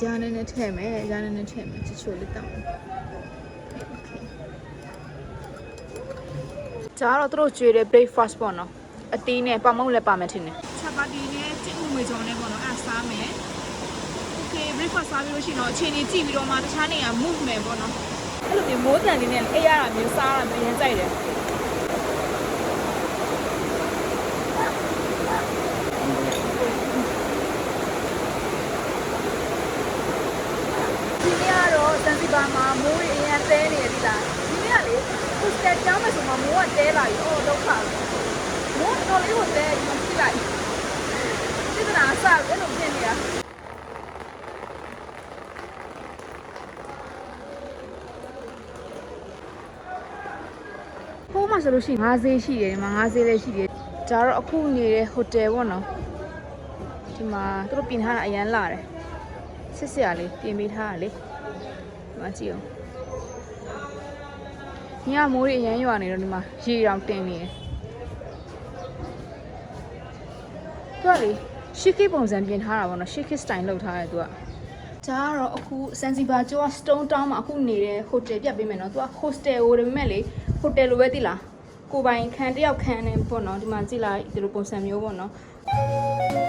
ကြားနဲ့နဲ့ထည့်မယ်ကြားနဲ့နဲ့ထည့်မယ်ချစ်ချိုလေးတောင်းမယ်ကြားတော့သူတို့ကျွေးတဲ့ breakfast ပေါ့နော်အတီးနဲ့ပမုံလည်းပါမယ်ထင်တယ်ချက်ပါတီနဲ့ကျင့်မှုငွေကြော်နဲ့ပေါ့နော်အဲ့စားမယ် okay breakfast စားပြီးလို့ရှိရင်တော့အချိန်ကြီးကြည့်ပြီးတော့မှတခြားနေရာ move မယ်ပေါ့နော်အဲ့လိုမျိုးမိုးတန်လေးနဲ့အေးရတာမျိုးစားရတာမျိုးရမ်းကြိုက်တယ်ဒီနေ့ကတော့စန်စီဘာ မှာမိုးရအရင်တဲနေရသီလားဒီနေ့ကလေကိုစတက်ကျောင်းမယ်ဆိုမှမိုးကတဲလာပြီအော်ဒုက္ခပဲမိုးတော်လေးကိုတဲဒီမှာကြည့်လိုက်ဒီကနာစားအဲ့လိုဖြစ်နေတာဟိုးမှာဆိုလို့ရှိရင်ငါးဈေးရှိတယ်ဒီမှာငါးဈေးလည်းရှိတယ်ဒါတော့အခုနေတဲ့ဟိုတယ်ပေါ့နော်ဒီမှာသူတို့ပြင်ထားတာအရန်လာတယ်စစ်စရာလေးပြင်ပေးထားတာလေဒီ မှာကြည့်အောင်ညမိုးတွေအရန်ရွာနေတော့ဒီမှာရေတောင်တင်နေတယ်သူကလေရှစ်ကိပုံစံပြင်ထားတာပေါ့နော်ရှစ်ကိစတိုင်လုပ်ထားတယ်သူကဒါကတော့အခုစန်စီဘာကျောက Stone Town မှာအခုနေတဲ့ဟိုတယ်ပြတ်ပေးမယ်နော်။ तू က hostel ဟိုဒါပေမဲ့လေဟိုတယ်လိုပဲသိလား။ကိုပိုင်ခံတယောက်ခံနေပေါ့နော်။ဒီမှာကြည့်လိုက်ဒီလိုပုံစံမျိုးပေါ့နော်။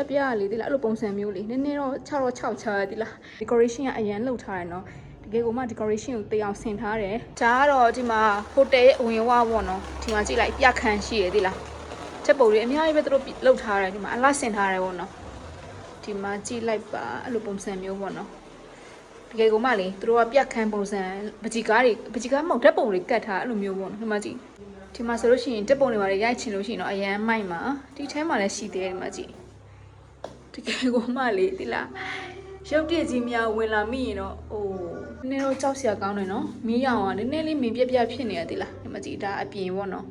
ပြတ်ပြတ်ရလေသိလား။အဲ့လိုပုံစံမျိုးလေ။နည်းနည်းတော့6တော့6ချရသိလား။ decoration ကအရန်လုပ်ထားတယ်နော်။တကယ်ကိုမှ decoration ကိုတေးအောင်ဆင်ထားတယ်။ဒါကတော့ဒီမှာဟိုတယ်ရဲ့အဝင်ဝပေါ့နော်။ဒီမှာကြည့်လိုက်ပြခန်းရှိရသိလား။ချက်ပုံတွေအများကြီးပဲသူတို့လုပ်ထားတယ်ဒီမှာအလားဆင်ထားတယ်ပေါ့နော်။ဒီမှာကြည့်လိုက်ပါအဲ့လိုပုံစံမျိုးပေါ့နော်။တကယ်ကိုမှလေသူတို့ကပြခန်းပုံစံပကြီကားတွေပကြီကားမဟုတ်ဓာတ်ပုံတွေကတ်ထားအဲ့လိုမျိုးပေါ့နော်။ဒီမှာကြည့်ဒီမှာဆိုလို့ရှိရင်တက်ပုံတွေပါလေရိုက်ချင်လို့ရှိရင်တော့အရန်မိုက်မှာဒီထဲမှာလည်းရှိသေးတယ်ဒီမှာကြည့် တကယ်ကိုမှလေဒီလားရုပ်တရက်ကြီးများဝင်လာမိရင်တော့အိုးနည်းနည်းတော့ကြောက်စရာကောင်းတယ်နော်မီးရောင်ကနည်းနည်းလေးမင်းပြက်ပြက်ဖြစ်နေရသေးလားဒီမှာကြည့်ဒါအပြင်ပေါ့နော်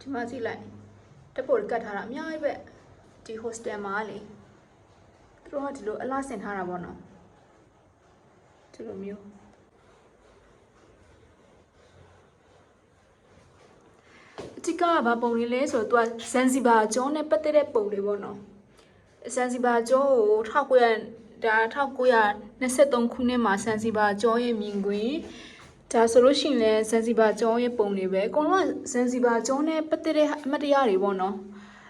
ဒီမှာကြည့်လိုက်တက်ပုံကတ်ထားတာအများကြီးပဲဒီ hostel မှာလေသူတို့ကဒီလိုအလားဆင်ထားတာပေါ့နော်ဒီလိုမျိုး အတိ ကကဘာပုံလေးလဲဆိုတော့ तू ကဇန်စီဘာကျောင်းနဲ့ပတ်သက်တဲ့ပုံလေးပေါ့နော်ဇန်စီဘာကျောင်းကို1900ဒါ1923ခုနှစ်မှာဇန်စီဘာကျောင်းရဲ့မြင်ကွင်းဒါဆိုလို့ရှိရင်လည်းဇန်စီဘာကျောင်းရဲ့ပုံတွေပဲအကုန်လုံးကဇန်စီဘာကျောင်းနဲ့ပတ်သက်တဲ့အမတ်တရားတွေပေါ့နော်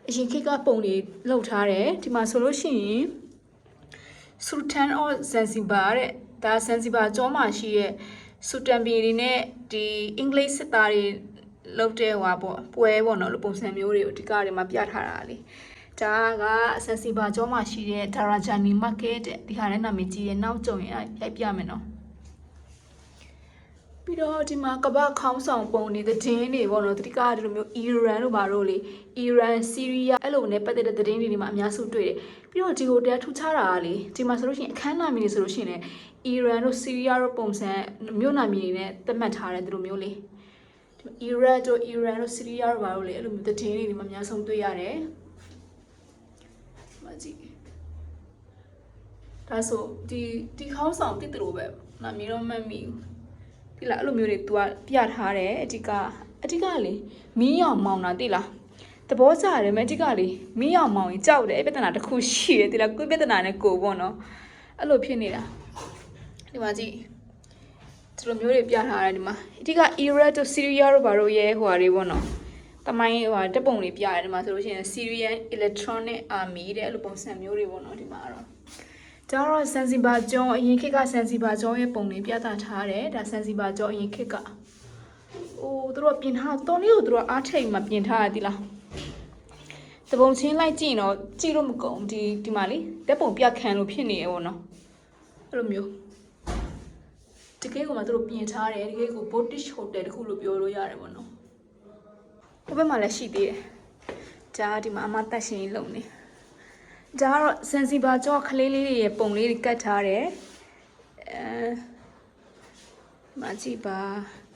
အရင်ခေတ်ကပုံတွေလုပ်ထားတယ်ဒီမှာဆိုလို့ရှိရင် Sultan of Zanzibar တဲ့ဒါဇန်စီဘာကျောင်းမှာရှိရဲ့စူတန်ပြည်တွေနဲ့ဒီအင်္ဂလိပ်စစ်သားတွေ လုပ်တဲ့ဟွာပေါ့ပွဲပေါ့နော်လို့ပုံစံမျိုးတွေကိုဒီကားတွေမှာပြထားတာလေဒါကဇန်စီဘာကျောင်းမှာရှိတဲ့ Darajani Market တဲ့ဒီဟာနဲ့နာမည်ကြီးရဲ့နောက်ကျုံရင်ရိုက်ပြမယ်နော်ပြီးတော့ဒီမှာကမ္ဘာခေါင်းဆောင်ပုံနေတဲ့တင်းတွေပေါ့နော်တတိကဒီလိုမျိုးအီရန်တို့ဘာလို့လေအီရန်ဆီးရီးယားအဲ့လိုနဲ့ပတ်သက်တဲ့သတင်းတွေဒီမှာအများစုတွေ့တယ်ပြီးတော့ဒီဟိုတယ်ထူခြားတာကလေဒီမှာဆိုလို့ရှိရင်အခမ်းအနားမီနေဆိုလို့ရှိရင်လည်းအီရန်တို့ဆီးရီးယားတို့ပုံစံမြို့နာမည်တွေနဲ့သတ်မှတ်ထားတယ်ဒီလိုမျိုးလေ အီရတ်တို့အီရန်တို့ဆီးရီးယားတို့ဘာလို့လေအဲ့လိုမျိုးသတင်းတွေဒီမှာအများဆုံးတွေ့ရတယ်မကြည့်ဒါဆိုဒီဒီခေါင်းဆောင်တိတလို့ပဲနာမည်တော့မှတ်မိဘူးဒီလားအဲ့လိုမျိုးတွေ तू ကပြထားတယ်အတိကအတိကလေမီးရောင်မောင်တာတိလားသဘောကျတယ်မအတိကလေမီးရောင်မောင်ရင်ကြောက်တယ်အဲ့ပြဿနာတစ်ခုရှိတယ်တိလားကိုယ်ပြဿနာနဲ့ကိုယ်ပေါ့နော်အဲ့လိုဖြစ်နေတာဒီမှာကြည့် ဒီလိုမျိုးတွေပြထားတယ်ဒီမှာအတိကအီရတ်တို့ဆီးရီးယားတို့ဘာတို့ရဲ့ဟိုဟာတွေပေါ့နော်တမိုင်းဟိုဓာတ်ပုံတွေပြရတယ်ဒီမှာဆိုလို့ရှိရင် Syrian Electronic Army တဲ့အဲ့လိုပုံစံမျိုးတွေပေါ့နော်ဒီမှာကတော့ဒါတော့ဆန်စီဘာကျောင်းအရင်ခေတ်ကဆန်စီဘာကျောင်းရဲ့ပုံလေးပြသထားတယ်ဒါဆန်စီဘာကျောင်းအရင်ခေတ်ကအိုးသူတို့ကပြင်ထားတော်လေးကိုသူတို့ကအားထိတ်မှပြင်ထားရသည်လားတပုံချင်းလိုက်ကြည့်ရင်တော့ကြည့်လို့မကုန်ဒီဒီမှာလေတက်ပုံပြခံလို့ဖြစ်နေရပေါ့နော်အဲ့လိုမျိုး တကယ်ကိုမှသူတို့ပြင်ထားတယ်တကယ်ကို British Hotel တခုလို့ပြောလို့ရတယ်ပေါ့နော်ဟိုဘက်မှာလည်းရှိသေးတယ်ဂျာဒီမှာအမတက်ရှင်ကြီးလုံနေဒါကတော့ဇန်စီဘာကျောကလေးလေးတွေရဲ့ပုံလေးတွေကတ်ထားတယ်အဲမကြည့်ပါ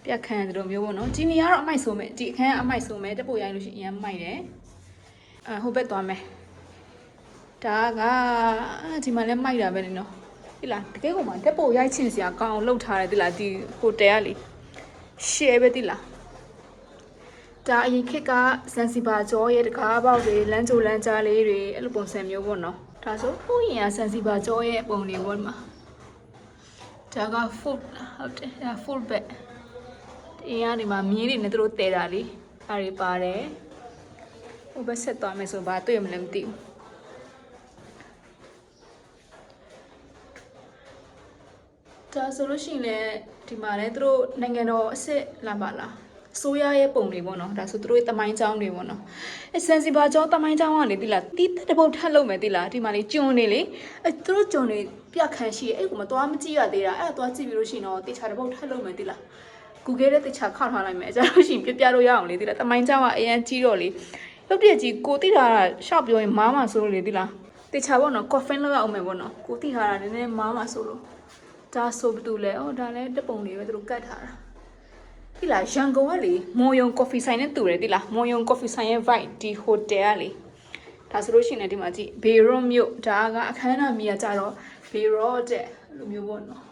ပြက်ခန့်ဒီလိုမျိုးပေါ့နော်ဂျီနီကတော့အမိုက်ဆိုမဲ့ဒီအခန်းကအမိုက်ဆိုမဲ့တက်ဖို့ရိုင်းလို့ရှိရင်အရင်မိုက်တယ်အဟိုဘက်သွားမယ်ဒါကဒီမှာလည်းမိုက်တာပဲလေနော် ဒီလားတကယ်ကိုမှတက်ဖို့ရိုက်ချင်စရာကောင်းအောင်လုပ်ထားတယ်ဒီလားဒီဟိုတယ်ကလေ share ပဲဒီလားဒါအရင်ခေတ်ကစန်စီဘာကျော်ရဲ့တကားပေါက်တွေလမ်းကြိုလမ်းကြားလေးတွေအဲ့လိုပုံစံမျိုးပေါ့နော်ဒါဆိုဟိုရင်ကစန်စီဘာကျော်ရဲ့ပုံလေးပေါ့ဒီမှာဒါက food ဟုတ်တယ်ဒါ food bag အင်းကနေမှမြင်းတွေနဲ့သူတို့တဲတာလေအားတွေပါတယ်ဟိုဘက်ဆက်သွားမယ်ဆိုဘာတွေ့မလဲမသိဘူး ဒါဆိုလို့ရှိရင်လည်းဒီမှာလည်းသူတို့နိုင်ငံတော်အစ်စ်လာပါလားအစိုးရရဲ့ပုံတွေပေါ့နော်ဒါဆိုသူတို့ရဲ့တမိုင်းကြောင်းတွေပေါ့နော်အဲစန်စီဘာကျောင်းတမိုင်းကြောင်းကလေတိလားတီးတက်တစ်ပုတ်ထပ်လုပ်မယ်တိလားဒီမှာလေကျွန်းနေလေအဲသူတို့ကျွန်းတွေပြခန့်ရှိရဲ့အဲ့ကိုမသွားမကြည့်ရသေးတာအဲ့ဒါသွားကြည့်ပြီးလို့ရှိရင်တော့တေချာတစ်ပုတ်ထပ်လုပ်မယ်တိလား Google တဲ့တေချာခောက်ထားလိုက်မယ်အကြလို့ရှိရင်ပြပြလို့ရအောင်လေတိလားတမိုင်းကြောင်းကအရင်ကြီးတော့လေရုပ်တရက်ကြီးကိုတိထားတာရှောက်ပြောရင်မားမှာဆိုလို့လေတိလားတေချာပေါ့နော် coffin လောက်ရအောင်မယ်ပေါ့နော်ကိုတိထားတာနည်းနည်းမားမှာဆိုလို့ ဒါဆိုဘယ်သူလဲဩဒါလည်းတပုံတွေပဲသူတို့ကတ်ထားတာဒီလားရန်ကုန်ကလေမွန်ယုံကော်ဖီဆိုင်နဲ့တူတယ်ဒီလားမွန်ယုံကော်ဖီဆိုင်ရဲ့ vibe ဒီ hotel ကလေဒါဆိုလို့ရှိရင်လည်းဒီမှာကြည့်ဘေရော့မြို့ဒါကအခမ်းအနားမြေကကြတော့ဘေရော့တဲ့အဲ့လိုမျိုးပေါ့နော်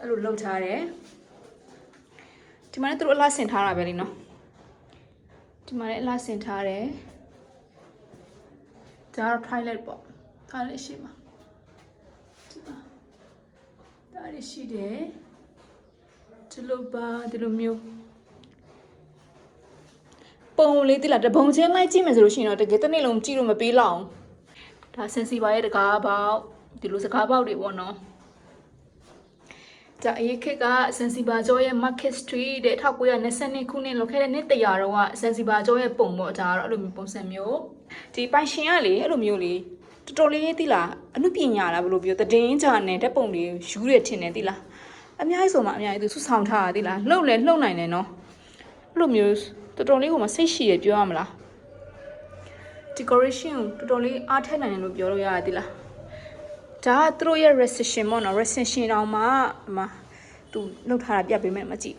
အဲ့လိုလုပ်ထားတယ်ဒီမှာလည်းသူတို့အလားဆင်ထားတာပဲလीနော်ဒီမှာလည်းအလားဆင်ထားတယ်ဒါကတော့ toilet ပေါ့ toilet ရှိမှာဒီမှာ ဒါရရှိတယ်ဒီလိုပါဒီလိုမျိုးပုံလေးတိလာတပုံချင်းလိုက်ကြည့်မယ်ဆိုလို့ရှိရင်တော့တကယ်တစ်နေ့လုံးကြည့်လို့မပေးလောက်အောင်ဒါဆင်စီပါရဲ့တကားပေါက်ဒီလိုစကားပေါက်တွေပေါ့နော်ဒါအရေးခက်ကဆန်စီဘာကျော်ရဲ့ Market Street တဲ့1922ခုနှစ်လောက်ခဲ့တဲ့နှစ်တရာတော့ကဆန်စီဘာကျော်ရဲ့ပုံပေါ့ဒါကတော့အဲ့လိုမျိုးပုံစံမျိုးဒီပိုင်ရှင်ကလေအဲ့လိုမျိုးလေ တော်တော်လေးသိလားအမှုပညာလားဘယ်လိုပြောတည်င်းကြနဲ့ဓာတ်ပုံတွေယူရထင်တယ်သိလားအများကြီးဆိုမှအများကြီးသူဆုဆောင်ထားတာသိလားလှုပ်လဲလှုပ်နိုင်တယ်နော်အဲ့လိုမျိုးတော်တော်လေးကိုမစိတ်ရှိရပြောရမလား decoration ကိုတော်တော်လေးအားထက်နိုင်တယ်လို့ပြောလို့ရတယ်သိလားဒါကသူတို့ရဲ့ reception ပေါ့နော် reception တောင်မှအမသူလှုပ်ထားတာပြပေးမယ်မကြည့်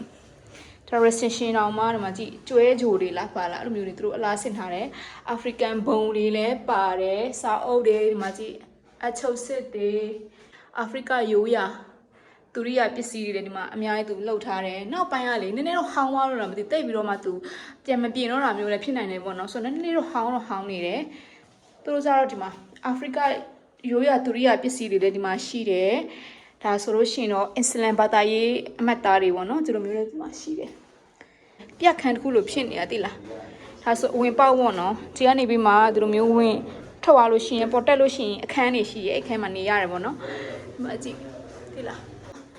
ဒါ reception တောင်မှဒီမှာကြည့်ကျွဲဂျိုတွေလားပါလားအဲ့လိုမျိုးတွေသူတို့အလားဆင်ထားတယ် African ဘုံတွေလည်းပါတယ်စာအုပ်တွေဒီမှာကြည့်အချုပ်စစ်တွေအာဖရိကရိုးရာသူရိယပစ္စည်းတွေလည်းဒီမှာအများကြီးသူလှုပ်ထားတယ်။နောက်ပိုင်းကလေနည်းနည်းတော့ဟောင်းသွားလို့တော့မသိတိတ်ပြီးတော့မှသူပြန်မပြင်တော့တာမျိုးလည်းဖြစ်နိုင်တယ်ပေါ့နော်။ဆိုတော့နည်းနည်းတော့ဟောင်းတော့ဟောင်းနေတယ်။သူတို့ကြတော့ဒီမှာအာဖရိကရိုးရာသူရိယပစ္စည်းတွေလည်းဒီမှာရှိတယ်။ ဒါဆိုလို့ရှိရင်တော့အစ္စလမ်ဘာသာရေးအမတ်သားတွေပေါ့နော်။ဒီလိုမျိုးလည်းဒီမှာရှိတယ်။ပြက်ခန်းတစ်ခုလိုဖြစ်နေရတိလား။ဒါဆိုအဝင်ပေါက်ပေါ့နော်။ဒီကနေပြီးမှဒီလိုမျိုးဝင်ထွက်သွားလို့ရှိရင်ပေါ်တက်လို့ရှိရင်အခန်းတွေရှိရဲ့အခန်းမှာနေရတယ်ပေါ့နော်။ဒီမှာကြည့်တိလား။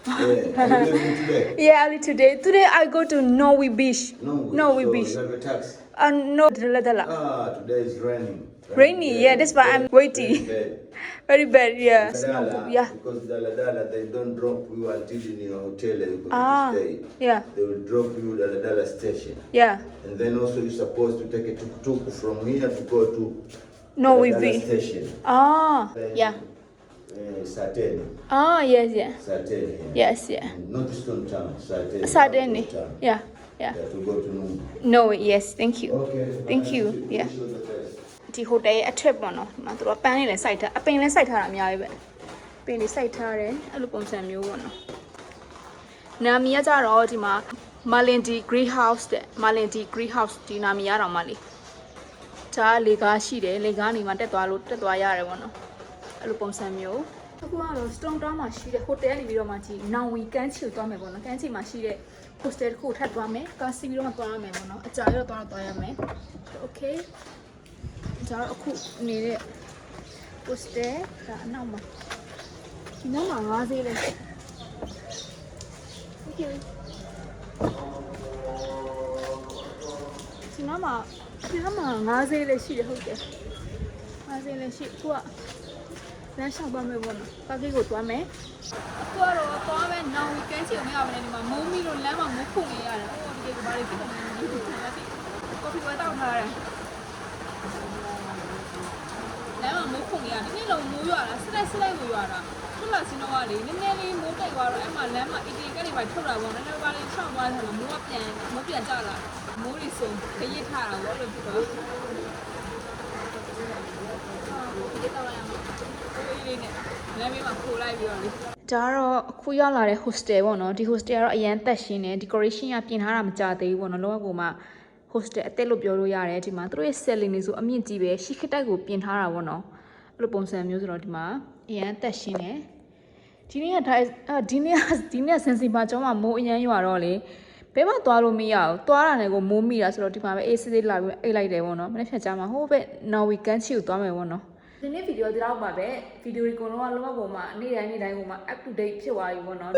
Yeah, are you leaving today? Yeah, early today. Today I go to Norway Beach. No. Norway so Beach. You have a taxi. Uh, no, dala dala. Ah, today is raining. Rainy, yeah, that's why I'm waiting. Very bad. Very bad, yeah. Dala, Snow- Yeah. Because Dala Dala, they don't drop you until in your hotel and you Ah, stay. yeah, They will drop you at the Dala station. yeah. And then also you're supposed to take a tuk-tuk from here to go to Norway Dala Beach. station. Ah, Then, yeah. Uh, Saturn. Ah, yes, yeah. Saturn. Yeah. Yes, yeah. Not Stone Town, Saturn. Suddenly. Town. Yeah, yeah. Yeah, to go to Nung. Norway, yes. Thank you. Okay. Thank you, yeah. You the best. ဒီဟိုတယ်ရဲ့အထက်ပေါ့နော်ဒီမှာသူတို့ကပန်းလေးလည်းစိုက်ထားအပင်လည်းစိုက်ထားတာအများကြီးပဲပင်လေးစိုက်ထားတယ်အဲ့လိုပုံစံမျိုးပေါ့နော်နာမည်ကကြတော့ဒီမှာ Malindi Green House တဲ့ Malindi Green House ဒီနာမည်ရတော့မှလေဒါကလေကားရှိတယ်လေကားနေမှာတက်သွားလို့တက်သွားရတယ်ပေါ့နော်အဲ့လိုပုံစံမျိုးအခုကတော့ Stone Town မှာရှိတဲ့ hotel နေပြီးတော့မှကြည့်နောင်ဝီကန်းချီကိုသွားမယ်ပေါ့နော်ကန်းချီမှာရှိတဲ့ hostel တစ်ခုထပ်သွားမယ်ကားစီးပြီးတော့မှသွားရမယ်ပေါ့နော်အကြာကြီးတော့သွားတော့သွားရမယ် okay ဒါတော့အခုနေတဲ့ poster ဒါအနောက်မှာဒီနောက်မှာ၅ဈေးလဲ Thank you ဒီနောက်မှာဒီနောက်မှာ၅ဈေးလဲရှိတယ်ဟုတ်တယ်၅ဈေးလဲရှိအခုကလမ်းလျှောက်သွားမယ်ပေါ့နော်ပါကိတ်ကိုသွားမယ်အခုကတော့သွားမယ်နောင်ဝီကန်းချီကိုမရပါနဲ့ဒီမှာမုံမီလို့လမ်းမှာမိုးခုန်နေရတယ်ဟိုဒီကဘာတွေဖြစ်နေလဲဒီလိုခံရပြီကော်ဖီဝယ်တောက်ထားတယ် လမ်းမှာမိုးခုန်နေရနည်းနည်းလုံးမိုးရွာတာစလိုက်စလိုက်ကိုရွာတာထွက်လာစင်းတော့ကလေနည်းနည်းလေးမိုးတိတ်သွားတော့အဲ့မှာလမ်းမှာ ATM ကနေပါထုတ်တာပေါ့နည်းနည်းပါးလေးရှောင်းသွားတယ်မိုးကပြန်မိုးပြန်ကျလာမိုးရီစုံခရစ်ထားတာပေါ့လို့ဖြစ်တော့ဒီတော့ရမှာဒီလေးနဲ့လမ်းဘေးမှာခိုးလိုက်ပြီးတော့လေဒါကတော့အခုရောက်လာတဲ့ hostel ပေါ့နော်ဒီ hostel ကတော့အရန်သက်ရှင်းတယ် decoration ကပြင်ထားတာမကြသေးဘူးပေါ့နော်လောကကိုမှ hostel အသက်လို့ပြောလို့ရတယ်ဒီမှာသူတို့ရဲ့ selling တွေဆိုအမြင့်ကြီးပဲရှီခတိုက်ကိုပြင်ထားတာပေါ့နော်အဲ့လိုပုံစံမျိုးဆိုတော့ဒီမှာအရန်သက်ရှင်းတယ်ဒီနေ့ကဒါအာဒီနေ့ကဒီနေ့ကစင်စီပါကျောင်းမှာမိုးအရန်ရွာတော့လေဘဲမှသွားလို့မရဘူးသွားတာနဲ့ကိုမိုးမိတာဆိုတော့ဒီမှာပဲအေးစစ်စစ်လာပြီးအိတ်လိုက်တယ်ပေါ့နော်မနေ့ဖြတ်ကြမှာဟိုးပဲနော်ဝီကန်ချီကိုသွားမယ်ပေါ့နော်ဒီနေ့ဗီဒီယိုဒီတော့ပါပဲဗီဒီယိုကိုလုံးဝလုံးဝပုံမှာနေ့တိုင်းနေ့တိုင်းပုံမှာ up to date ဖြစ်သွားပြီပေါ့နော်